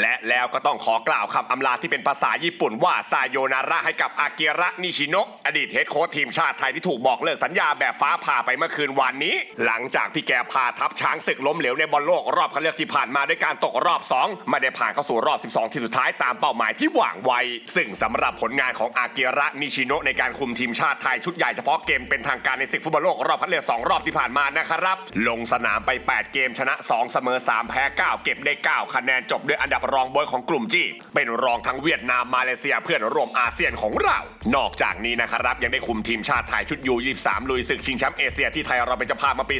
และแล้วก็ต้องขอกล่าวคำอำลาที่เป็นภาษาญี่ปุ่นว่าซาโยนาระให้กับอากิระนิชิโนะอดีตเฮดโค้ชทีมชาติไทยที่ถูกบอกเลิกสัญญาแบบฟ้าผ่าไปเมื่อคืนวานนี้ หลังจากพี่แกพาทัพช้างศึกล้มเหลวในบอลโลกรอบคัดเลือกที่ผ่านมาด้วยการตกรอบ 2 ไม่ได้ผ่านเข้าสู่รอบ 12 ทีมสุดท้ายตามเป้าหมายที่หวังไว้ ซึ่งสำหรับผลงานของอากิระนิชิโนะในการคุมทีมชาติไทยชุดใหญ่เฉพาะเกมเป็นทางการในศึกฟุตบอลโลกรอบคัดเลือก2รอบที่ผ่านมานะครับลงสนามไป 8 เกมชนะ 2 เสมอ 3 แพ้ 9 เก็บได้ 9 คะแนนจบด้วยอันดับรองบอยของกลุ่มจีเป็นรองทั้งเวียดนามมาเลเซียเพื่อนร่วมอาเซียนของเรา นอกจากนี้นะครับยังได้คุมทีมชาติไทยชุดยู23ลุยศึกชิงแชมป์เอเชียที่ไทยเราเป็นเจ้าภาพมาปี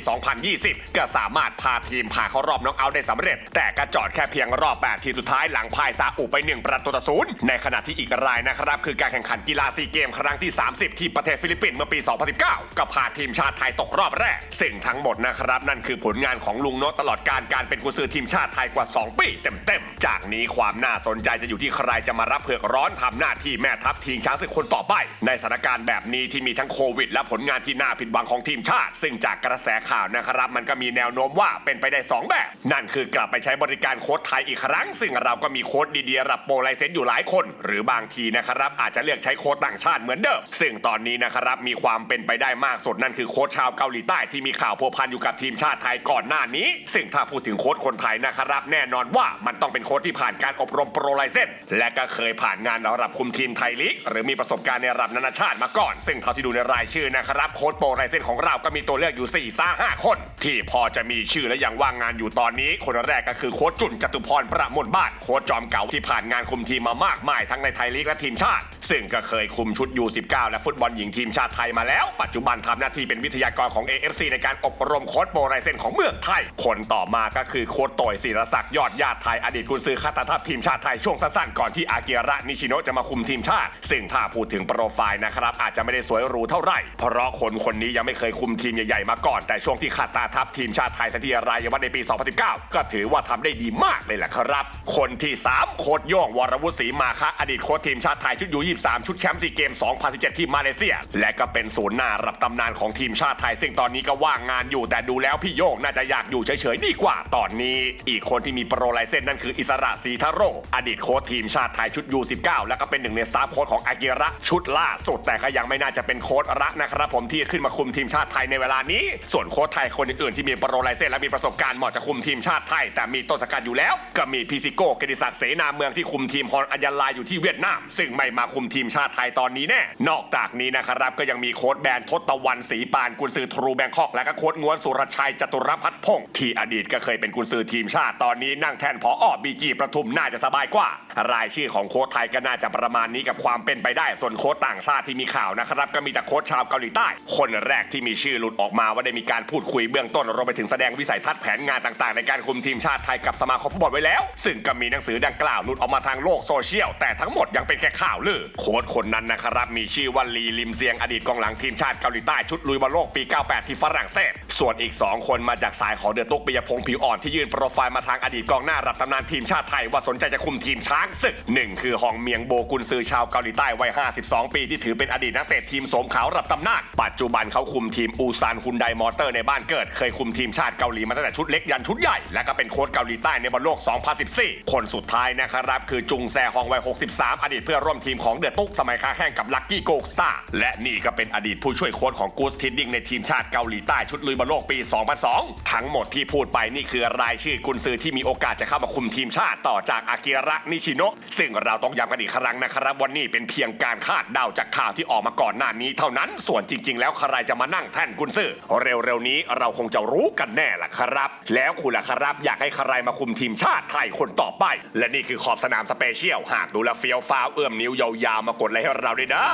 2020 ก็สามารถพาทีมผ่านเข้ารอบน็อกเอาท์ได้สำเร็จ แต่ก็จอดแค่เพียงรอบ 8 ทีสุดท้ายหลังพ่ายซาอุไป 1 ประตูต่อศูนย์ในขณะที่อีกรายนะครับคือการแข่งขันกีฬาซีเกมครั้งที่ 30 ที่ประเทศฟิลิปปินส์เมื่อปี 2019 ก็พาทีมชาติไทยตกรอบแรกสิ่งทั้งหมดนะครับนั่นคือผลงานของลุงโนตตลอดการการเป็นกุญซือทีมชาติไทยกว่า 2 ปีเต็มๆจากนี้ความน่าสนใจจะอยู่ที่ใครจะมารับเผือกร้อนทำหน้าที่แม่ทัพทีมช้างศึกคนต่อไป ในสถานการณ์แบบนี้ที่มีทั้งโควิด และผลงานที่น่าผิดหวังของทีมชาติ ซึ่งจากกระแสข่าวนะครับมันก็มีแนวโน้มว่าเป็นไปได้สองแบบ นั่นคือกลับไปใช้บริการโค้ชไทยอีกครั้ง ซึ่งเราก็มีโค้ชดีๆรับโปรไลเซนต์อยู่หลายคน หรือบางทีนะครับอาจจะเลือกใช้โค้ชต่างชาติเหมือนเดิมซึ่งตอนนี้นะครับมีความเป็นไปได้มากสุดนั่นคือโค้ชชาวเกาหลีใต้ที่มีข่าวพัวพันอยู่กับทีมชาติไทยก่อนหน้านี้ ซึ่งถ้าพูดถึงโค้ชคนไทยนะครับแน่นอนว่ามันต้องเป็นโค้ชที่ผ่านการอบรมโปรไลเซนต์และก็เคยผ่านงานระดับคุมทีมไทยลีกหรือมีประสบการณ์ในระดับนานาชาติมาก่อน ซึ่งเท่าที่ดูในรายชื่อนะครับโค้ชโปรไลเซนต์ของเราก็มีตัวเลือกอยู่4ี่ซ่าห้าคน ที่พอจะมีชื่อและยังว่างงานอยู่ตอนนี้ คนแรกก็คือโค้ชจุนจตุพรประมวลบ้านโค้ชจอมเก่าที่ผ่านงานคุมทีมมามากมายทั้งในไทยลีกและทีมชาติ ซึ่งก็เคยคุมชุด U19 และฟุตบอลหญิงทีมชาติไทยมาแล้ว ปัจจุบันทำหน้าที่เป็นวิทยากรของ AFC ในการอบรมโค้ชโปรไลเซนของเมืองไทย คนต่อมาก็คือโค้ชโตยศิรศักดิ์ยอดญาติไทยอดีตกุนซือคาตาทัพทีมชาติไทยช่วงสั้นๆก่อนที่อากิระนิชิโนจะมาคุมทีมชาติ ซึ่งถ้าพูดถึงโปรไฟล์นะครับอาจจะไม่ได้สวยหรูเท่าไหร่ เพราะคนคนนี้ยังไม่เคยคุมทีมใหญ่ๆมาก่อน แต่ช่วงที่คาตาทัพทีมชาติไทยทันทีรายวันในปี 2019 ก็ถือว่าทำได้ดีมากเลยแหละครับ คนที่ 3 โค้ชโย่งวรวุฒิศรีมาคะอดีตโค้ชทีมชาติไทยชุดยู23 ชุดแชมป์ซีเกม 2017 ที่มาเลเซีย และก็เป็นศูนย์หน้ารับตำนานของทีมชาติไทย ซึ่งตอนนี้ก็ว่างงานอยู่แต่ดูแล้วพี่โย่งน่าจะอยากอยู่เฉยๆดีกว่าตอนนี้ อีกคนที่มีโปรไลเซนนั่นคืออิสระศรีทาโรอดีตโค้ชทีมชาติไทยชุดยู19 แล้วก็เป็นหนึ่งในสตาฟโค้ชของอากิระชุดล่าสุด แต่ก็ยังไม่น่าจะเป็นโค้ชระนะครับผมที่ขึ้นมาคุมทีมชาติไทยในเวลานี้ ส่วนโค้ชไทยคนอื่นๆที่มีโปรไลเซนและมีประสบการณ์เหมาะจะคุมทีมชาติไทย แต่มีต้นสังกัดอยู่แล้ว ก็มีพีซิโก้เกยรติศักดิ์เสนาเมืองที่คุมทีมฮอนอัญญาลาอยู่ที่เวียดนาม ซึ่งไม่มาคุมทีมชาติไทยตอนนี้แน่นอกจากนี้นะครับก็ยังมีโค้ชแบนทศตะวันศรีปานกุนซือทรูแบงคอกและก็โค้ชงวนสุรชัยจตุรพัฒน์พงศ์ที่อดีตก็เคยเป็นกุนซือทีมชาติตอนนี้นั่งแทนพออบีจีประทุมน่าจะสบายกว่า รายชื่อของโค้ชไทยก็น่าจะประมาณนี้กับความเป็นไปได้ ส่วนโค้ชต่างชาติที่มีข่าวนะครับก็มีแต่โค้ชชาวเกาหลีใต้ คนแรกที่มีชื่อหลุดออกมาว่าได้มีการพูดคุยเบื้องต้นรวมไปถึงแสดงวิสัยทัศน์แผนงานต่างๆ ในการคุมทีมชาติไทยกับสมาคมฟุตบอลไว้แล้ว ซึ่งก็มีหนังสือดังกล่าวหลุดออกมาทางโลกโซเชียล แต่ทั้งหมดยังเป็นแค่ข่าวลือ โค้ชคนนั้นนะครับมีชื่อว่าลีลิมเซียงอดีตกองหลังทีมชาติเกาหลีใต้ชุดลุยบอลโลกปี 98 ที่ฝรั่งเศส ส่วนอีก 2 คนมาจากสายของเดือตุกปิยพงศ์ผิวอ่อนที่ยื่นโปรไฟล์มาทางอดีตกองหน้ารับตำนานทีมชาติไทยว่าสนใจจะคุมทีมช้างศึกหนึ่งคือฮองเมียงโบกุนซือชาวเกาหลีใต้วัย 52 ปีที่ถือเป็นอดีตนักเตะทีมโสมขาวรับตำนานปัจจุบันเขาคุมทีมอูซานฮุนไดมอเตอร์ในบ้านเกิด เคยคุมทีมชาติเกาหลีมาตั้งแต่ชุดเล็กยันชุดใหญ่และก็เป็นโค้ชเกาหลีใต้ในบอลโลก 2014 คนสุดท้ายนะครับคือจุงแซฮองวัย 63 อดีตเพื่อร่วมทีมของเดือดตุกสมัยค้าแข่งกับลักกี้โกกซ่าและนี่ก็เป็นอดีตผู้ช่วยโค้ชของกูสทิดดิ้งในทีมชาติเกาหลีใต้ชุดลุยบอลโลกปี 2002 ทั้งหมดที่พูดไปนี่คือรายชื่อกุนซือที่มีโอกาสจะเข้ามาคุมทีมชาติต่อจากอากิระนิชิโนะซึ่งเราต้องย้ำกันอีกครั้งนะครับวันนี้เป็นเพียงการคาดเดาจากข่าวที่ออกมาก่อนหน้านี้เท่านั้น ส่วนจริง ๆ แล้วใครจะมานั่งแท่นกุนซือเร็วๆนี้เราคงจะรู้กันแน่ล่ะครับ แล้วคุณล่ะครับอยากให้ใครมาคุมทีมชาติไทยคนต่อไป และนี่คือขอบสนามสเปเชียลหากดูแลเฟี้ยวฟ้าวเอื้อมนิ้วยาวๆมากดไลค์ให้เราด้วยนะ